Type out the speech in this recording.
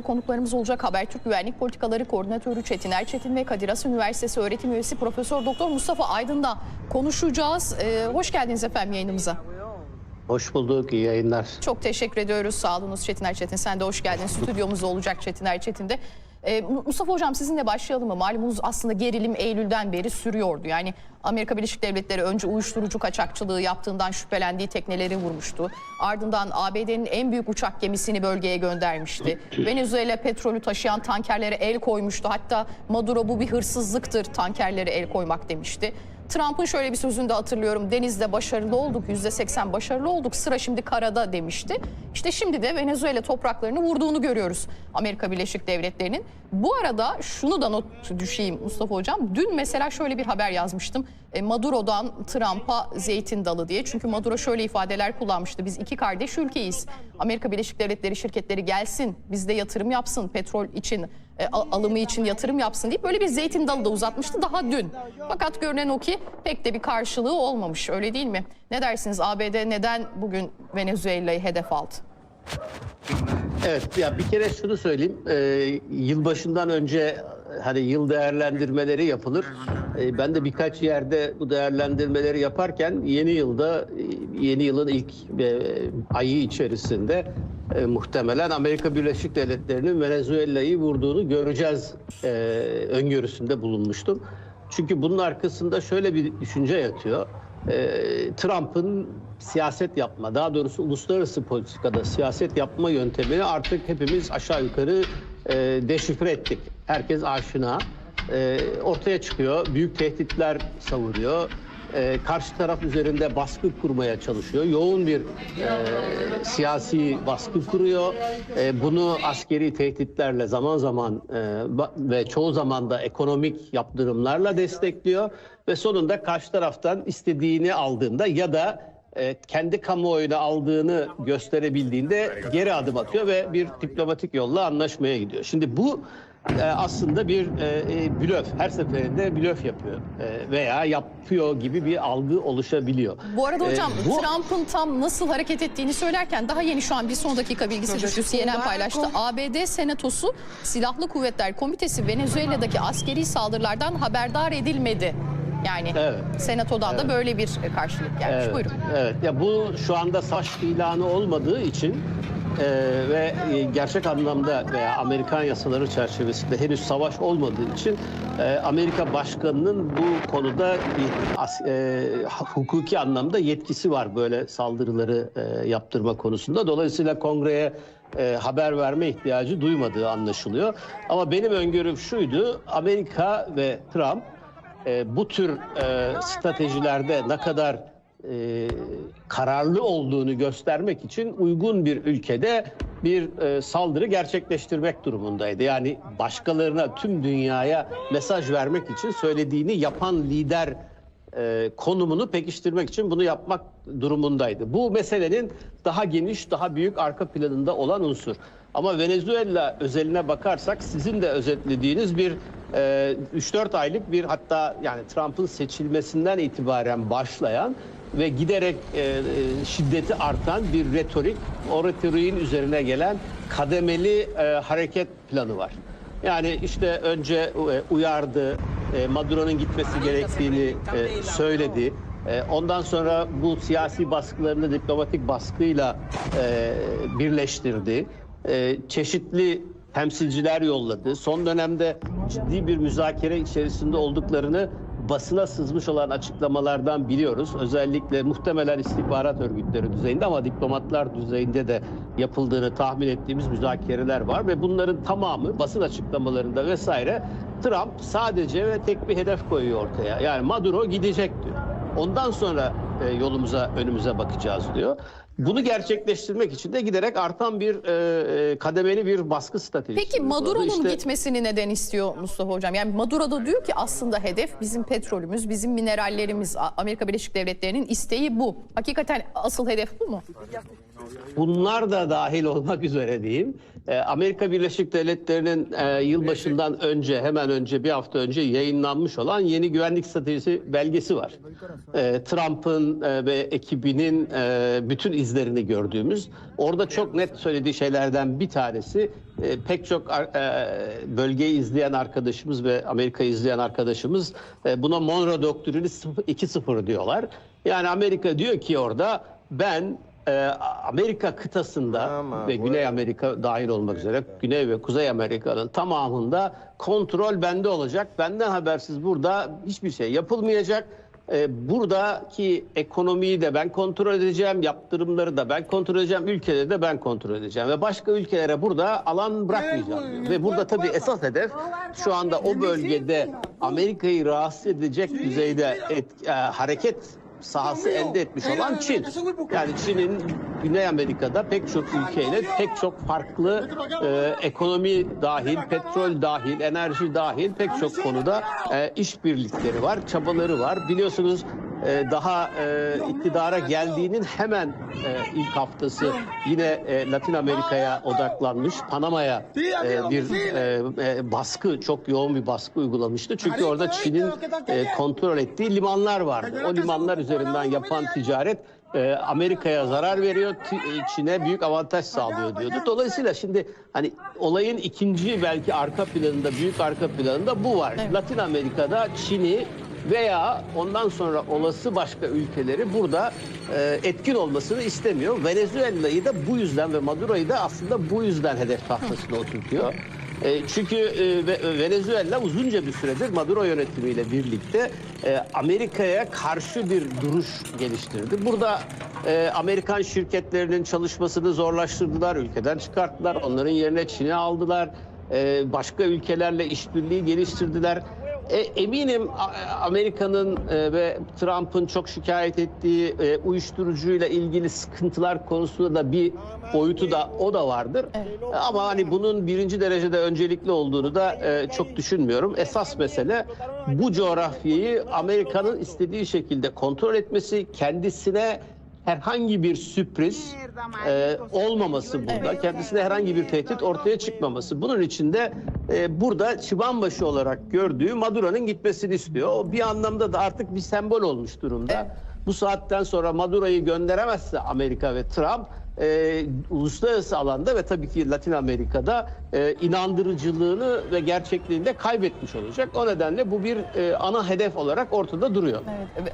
Konuklarımız olacak Habertürk Güvenlik Politikaları Koordinatörü Çetin Erçetin ve Kadir Has Üniversitesi öğretim üyesi Profesör Doktor Mustafa Aydın'la konuşacağız. Ee, hoş geldiniz efendim yayınımıza. Hoş bulduk, iyi yayınlar. Çok teşekkür ediyoruz. Sağ olunuz Çetin Erçetin. Sen de hoş geldin. Stüdyomuzda olacak Çetin Erçetin de. Ee, Mustafa Hocam sizinle başlayalım mı? Malumunuz aslında gerilim Eylül'den beri sürüyordu. Yani Amerika Birleşik Devletleri önce uyuşturucu kaçakçılığı yaptığından şüphelendiği tekneleri vurmuştu. Ardından ABD'nin en büyük uçak gemisini bölgeye göndermişti. Venezuela petrolü taşıyan tankerlere el koymuştu. Hatta Maduro bu bir hırsızlıktır tankerlere el koymak demişti. Trump'ın şöyle bir sözünü de hatırlıyorum. Denizde başarılı olduk, yüzde seksen başarılı olduk. Sıra şimdi karada demişti. İşte şimdi de Venezuela topraklarını vurduğunu görüyoruz Amerika Birleşik Devletleri'nin. Bu arada şunu da not düşeyim Mustafa Hocam. Dün mesela şöyle bir haber yazmıştım. E, Maduro'dan Trump'a zeytin dalı diye. Çünkü Maduro şöyle ifadeler kullanmıştı. Biz iki kardeş ülkeyiz. Amerika Birleşik Devletleri şirketleri gelsin, bizde yatırım yapsın, petrol için e, al- alımı için yatırım yapsın deyip böyle bir zeytin dalı da uzatmıştı daha dün. Fakat görünen o ki pek de bir karşılığı olmamış öyle değil mi? Ne dersiniz ABD neden bugün Venezuela'yı hedef aldı? Evet, ya bir kere şunu söyleyeyim. Ee, yılbaşından önce hani yıl değerlendirmeleri yapılır. Ee, ben de birkaç yerde bu değerlendirmeleri yaparken yeni yılda, e, yeni yılın ilk e, ayı içerisinde e, muhtemelen Amerika Birleşik Devletleri'nin Venezuela'yı vurduğunu göreceğiz e, öngörüsünde bulunmuştum. Çünkü bunun arkasında şöyle bir düşünce yatıyor. Trump'ın siyaset yapma, daha doğrusu uluslararası politikada siyaset yapma yöntemini artık hepimiz aşağı yukarı e, deşifre ettik. Herkes aşina. E, ortaya çıkıyor, büyük tehditler savuruyor. E, karşı taraf üzerinde baskı kurmaya çalışıyor. Yoğun bir e, siyasi baskı kuruyor. E, bunu askeri tehditlerle zaman zaman e, ve çoğu zaman da ekonomik yaptırımlarla destekliyor. Ve sonunda karşı taraftan istediğini aldığında ya da e, kendi kamuoyuna aldığını gösterebildiğinde geri adım atıyor ve bir diplomatik yolla anlaşmaya gidiyor. Şimdi bu e, aslında bir e, e, blöf. Her seferinde blöf yapıyor E, veya yapıyor gibi bir algı oluşabiliyor. Bu arada E, hocam bu- Trump'ın tam nasıl hareket ettiğini söylerken daha yeni şu an bir son dakika bilgisi düştü CNN paylaştı. ABD Senatosu Silahlı Kuvvetler Komitesi Venezuela'daki askeri saldırılardan haberdar edilmedi. Yani Evet. Senatodan da böyle bir karşılık gelmiş. Evet, Buyurun. Evet. Ya bu şu anda savaş ilanı olmadığı için e, ve gerçek anlamda veya Amerikan yasaları çerçevesinde henüz savaş olmadığı için e, Amerika Başkanı'nın bu konuda bir e, hukuki anlamda yetkisi var böyle saldırıları e, yaptırma konusunda. Dolayısıyla kongreye e, haber verme ihtiyacı duymadığı anlaşılıyor. Ama benim öngörüm şuydu. Amerika ve Trump e, bu tür e, stratejilerde ne kadar e, kararlı olduğunu göstermek için uygun bir ülkede bir e, saldırı gerçekleştirmek durumundaydı. Yani başkalarına, tüm dünyaya mesaj vermek için söylediğini yapan lider e, konumunu pekiştirmek için bunu yapmak durumundaydı. Bu meselenin daha geniş, daha büyük arka planında olan unsur. Ama Venezuela özeline bakarsak sizin de özetlediğiniz bir e, 3-4 aylık bir hatta yani Trump'ın seçilmesinden itibaren başlayan ve giderek e, e, şiddeti artan bir retorik, o retoriğin üzerine gelen kademeli e, hareket planı var. Yani işte önce e, uyardı, e, Maduro'nun gitmesi gerektiğini e, söyledi. E, Ondan sonra bu siyasi baskılarını diplomatik baskıyla e, birleştirdi. E, Çeşitli temsilciler yolladı. Son dönemde ciddi bir müzakere içerisinde olduklarını basına sızmış olan açıklamalardan biliyoruz. Özellikle muhtemelen istihbarat örgütleri düzeyinde ama diplomatlar düzeyinde de yapıldığını tahmin ettiğimiz müzakereler var ve bunların tamamı basın açıklamalarında vesaire Trump sadece ve tek bir hedef koyuyor ortaya. Yani Maduro gidecek diyor. Ondan sonra e, yolumuza önümüze bakacağız diyor. Bunu gerçekleştirmek için de giderek artan bir e, e, kademeli bir baskı stratejisi. Peki. Maduro'nun İşte- gitmesini neden istiyor Mustafa Hocam? Yani Maduro da diyor ki aslında hedef bizim petrolümüz, bizim minerallerimiz. Amerika Birleşik Devletleri'nin isteği bu. Hakikaten asıl hedef bu mu? Bunlar da dahil olmak üzere diyeyim. Ee, Amerika Birleşik Devletleri'nin e, yılbaşından önce hemen önce bir hafta önce yayınlanmış olan yeni güvenlik stratejisi belgesi var. Ee, Trump'ın e, ve ekibinin e, bütün izlerini gördüğümüz. Orada çok net söylediği şeylerden bir tanesi pek çok e, bölgeyi izleyen arkadaşımız ve Amerika'yı izleyen arkadaşımız buna Monroe Doktrini 2.0 diyorlar. Yani Amerika diyor ki orada ben Amerika kıtasında Ama ve bu- Güney Amerika dahil olmak üzere Güney ve Kuzey Amerika'nın tamamında kontrol bende olacak. Benden habersiz burada hiçbir şey yapılmayacak. Ee, buradaki ekonomiyi de ben kontrol edeceğim, yaptırımları da ben kontrol edeceğim, ülkeleri de ben kontrol edeceğim ve başka ülkelere burada alan bırakmayacağım. Ve burada tabii esas hedef şu anda o bölgede Amerika'yı rahatsız edecek düzeyde et- e, hareket sahası elde etmiş olan Çin. Yani Çin'in Güney Amerika'da pek çok ülkeyle pek çok farklı e, ekonomi dahil, petrol dahil, enerji dahil pek çok konuda e, işbirlikleri var, çabaları var. Biliyorsunuz daha e, iktidara geldiğinin hemen e, ilk haftası yine e, Latin Amerika'ya odaklanmış, Panama'ya e, bir e, e, baskı, çok yoğun bir baskı uygulamıştı. Çünkü orada Çin'in e, kontrol ettiği limanlar vardı. O limanlar üzerinden yapan ticaret e, Amerika'ya zarar veriyor, e, Çin'e büyük avantaj sağlıyor diyordu. Dolayısıyla şimdi hani olayın ikinci belki arka planında, büyük arka planında bu var. Latin Amerika'da Çin'i veya ondan sonra olası başka ülkeleri burada e, etkin olmasını istemiyor. Venezuela'yı da bu yüzden ve Maduro'yu da aslında bu yüzden hedef tahtasına oturtuyor. E, çünkü e, Ve- Venezuela uzunca bir süredir Maduro yönetimiyle birlikte e, Amerika'ya karşı bir duruş geliştirdi. Burada e, Amerikan şirketlerinin çalışmasını zorlaştırdılar, ülkeden çıkarttılar, onların yerine Çin'e aldılar, e, başka ülkelerle işbirliği geliştirdiler. E, eminim Amerika'nın e, ve Trump'ın çok şikayet ettiği e, uyuşturucuyla ilgili sıkıntılar konusunda da bir boyutu da o da vardır. E, Ama hani bunun birinci derecede öncelikli olduğunu da e, çok düşünmüyorum. Esas mesele bu coğrafyayı Amerika'nın istediği şekilde kontrol etmesi, kendisine herhangi bir sürpriz e, olmaması burada. Kendisine herhangi bir tehdit ortaya çıkmaması. Bunun için de e, burada çıbanbaşı olarak gördüğü Maduro'nun gitmesini istiyor. O bir anlamda da artık bir sembol olmuş durumda. Bu saatten sonra Maduro'yu gönderemezse Amerika ve Trump e, uluslararası alanda ve tabii ki Latin Amerika'da e, inandırıcılığını ve gerçekliğini de kaybetmiş olacak. O nedenle bu bir e, ana hedef olarak ortada duruyor. Evet.